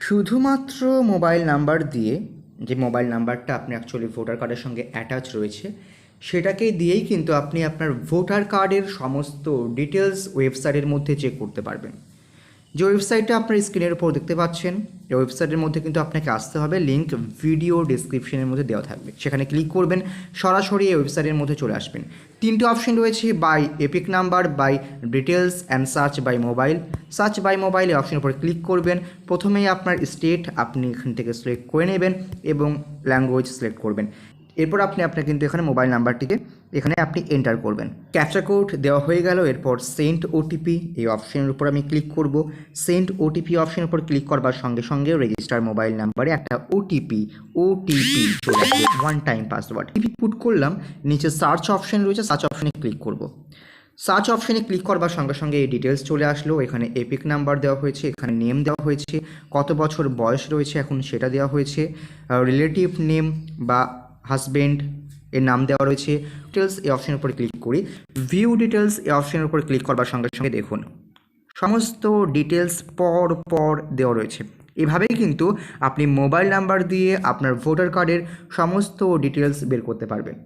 শুধুমাত্র mobile number দিয়ে, যে মোবাইল নাম্বারটা আপনি অ্যাকচুয়ালি ভোটার কার্ডের সঙ্গে অ্যাটাচ রয়েছে, সেটাকে দিয়েই কিন্তু আপনি আপনার ভোটার কার্ডের সমস্ত ডিটেলস ওয়েবসাইটের মধ্যে চেক করতে পারবেন। যে ওয়েবসাইটটা আপনার স্ক্রিনের উপর দেখতে পাচ্ছেন এই ওয়েবসাইটের মধ্যে কিন্তু আপনাকে আসতে হবে। লিঙ্ক ভিডিও ডিসক্রিপশনের মধ্যে দেওয়া থাকবে। সেখানে ক্লিক করবেন, সরাসরি এই ওয়েবসাইটের মধ্যে চলে আসবেন। তিনটে অপশন রয়েছে by EPIC number by details and search by mobile search by mobile এই অপশনের উপর ক্লিক করবেন। প্রথমেই আপনার স্টেট আপনি এখান থেকে সিলেক্ট করে নেবেন এবং ল্যাঙ্গুয়েজ সিলেক্ট করবেন। এরপর আপনি আপনার কিন্তু এখানে মোবাইল নাম্বারটিকে এখানে আপনি এন্টার করবেন। ক্যাপচা কোড দেওয়া হয়ে গেল, এরপর সেন্ট ওটিপি এই অপশনের উপর আমি ক্লিক করব। সেন্ট ওটিপি অপশনের উপর ক্লিক করবার সঙ্গে সঙ্গে রেজিস্টার মোবাইল নাম্বারে একটা OTP OTP one time password TP put করলাম, নিচে সার্চ অপশন রয়েছে সার্চ অপশনে ক্লিক করব। সার্চ অপশনে ক্লিক করবার সঙ্গে সঙ্গে এই ডিটেলস চলে আসলো, এখানে এপিক নাম্বার দেওয়া হয়েছে, এখানে নেম দেওয়া হয়েছে, কত বছর বয়স রয়েছে এখন সেটা দেওয়া হয়েছে রিলেটিভ নেম বা হাজবেন্ড এর নাম দেওয়া রয়েছে। ডিটেলস এই অপশনের উপর ক্লিক করি। ভিউ ডিটেলস এই অপশনের উপর ক্লিক করবার সঙ্গে সঙ্গে দেখুন। সমস্ত ডিটেলস পর পর দেওয়া রয়েছে। এভাবেই কিন্তু আপনি মোবাইল নাম্বার দিয়ে আপনার ভোটার কার্ডের সমস্ত ডিটেলস বের করতে পারবেন।